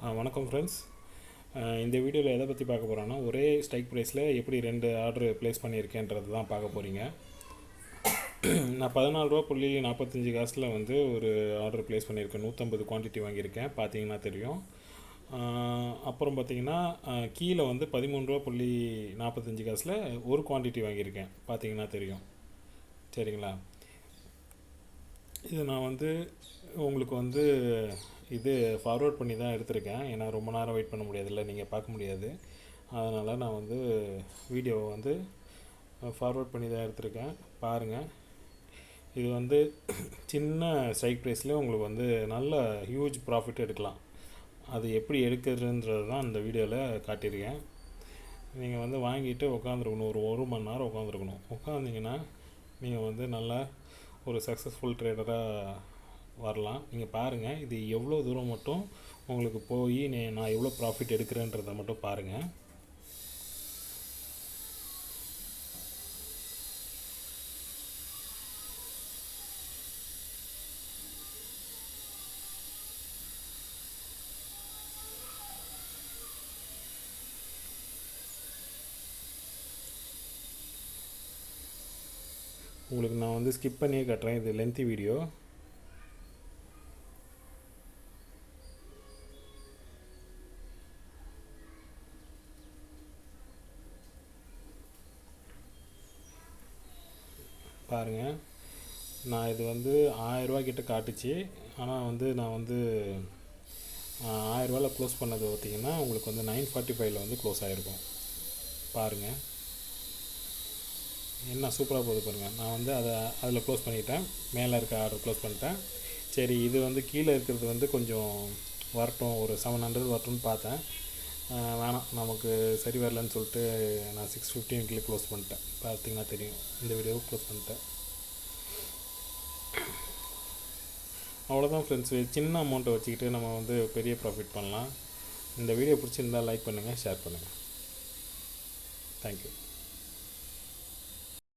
ஆ, வணக்கம் ஃப்ரெண்ட்ஸ் இந்த வீடியோவில் எதை பற்றி பார்க்க போகிறோன்னா ஒரே ஸ்ட்ரைக் ப்ரைஸில் எப்படி ரெண்டு ஆர்டர் ப்ளேஸ் பண்ணியிருக்கேன்றது தான் பார்க்க போகிறீங்க நான் பதினாலு ரூபா புள்ளி நாற்பத்தஞ்சு காசில் வந்து ஒரு ஆர்டர் ப்ளேஸ் பண்ணியிருக்கேன். நூற்றம்பது குவான்டிட்டி வாங்கியிருக்கேன். பார்த்தீங்கன்னா தெரியும். அப்புறம் பார்த்தீங்கன்னா கீழே வந்து பதிமூணு ரூபா புள்ளி நாற்பத்தஞ்சு காசில் ஒரு குவான்டிட்டி வாங்கியிருக்கேன். பார்த்தீங்கன்னா தெரியும். சரிங்களா? இது நான் வந்து உங்களுக்கு வந்து இது ஃபார்வர்ட் பண்ணி தான் எடுத்திருக்கேன். ஏன்னா ரொம்ப நேரம் வெயிட் பண்ண முடியாதுல்ல. நீங்கள் பார்க்க முடியாது. அதனால் நான் வந்து வீடியோவை வந்து ஃபார்வர்ட் பண்ணி தான் எடுத்திருக்கேன். பாருங்கள் இது வந்து சின்ன ஸ்ட்ரைக் ப்ரைஸ்லேயே உங்களுக்கு வந்து நல்ல ஹியூஜ் ப்ராஃபிட் எடுக்கலாம். அது எப்படி எடுக்கிறதுன்றது தான் இந்த வீடியோவில் காட்டியிருக்கேன். நீங்கள் வந்து வாங்கிட்டு உட்காந்துருக்கணும் ஒரு ஒரு மணி நேரம் உட்காந்துருக்கணும் உட்காந்திங்கன்னா நீங்கள் வந்து நல்லா ஒரு சக்ஸஸ்ஃபுல் ட்ரேடராக வரலாம். நீங்கள் பாருங்கள் இது எவ்வளோ தூரம் மட்டும் உங்களுக்கு போய் நான் எவ்வளோ ப்ராஃபிட் எடுக்கிறேன்றதை மட்டும் பாருங்கள் உங்களுக்கு நான் வந்து ஸ்கிப் பண்ணியே காட்டுறேன். இது லென்த்தி வீடியோ பாருங்கள் நான் இது வந்து ஆயிரரூவா கிட்ட காட்டுச்சு. ஆனால் வந்து நான் வந்து ஆயிரரூவாவில் க்ளோஸ் பண்ணது பார்த்திங்கன்னா உங்களுக்கு வந்து நைன் ஃபார்ட்டி ஃபைவ்ல வந்து க்ளோஸ் ஆகிருக்கும் பாருங்கள் என்ன சூப்பராக போகுது பாருங்கள் நான் வந்து அதை அதில் க்ளோஸ் பண்ணிட்டேன். மேலே இருக்க ஆர்டர் க்ளோஸ் பண்ணிட்டேன். சரி இது வந்து கீழே இருக்கிறது வந்து கொஞ்சம் வரட்டும் ஒரு செவன் ஹண்ட்ரட் வரட்டும்னு பார்த்தேன். வேணாம் நமக்கு சரி வரலன்னு சொல்லிட்டு நான் சிக்ஸ் ஃபிஃப்டீனுக்குள்ளே க்ளோஸ் பண்ணிட்டேன். பார்த்தீங்கன்னா தெரியும். இந்த வீடியோவை க்ளோஸ் பண்ணிட்டேன். அவ்வளோதான் ஃப்ரெண்ட்ஸு சின்ன அமௌண்ட்டை வச்சுக்கிட்டு நம்ம வந்து பெரிய ப்ராஃபிட் பண்ணலாம். இந்த வீடியோ பிடிச்சிருந்தா லைக் பண்ணுங்கள் ஷேர் பண்ணுங்கள் தேங்க்யூ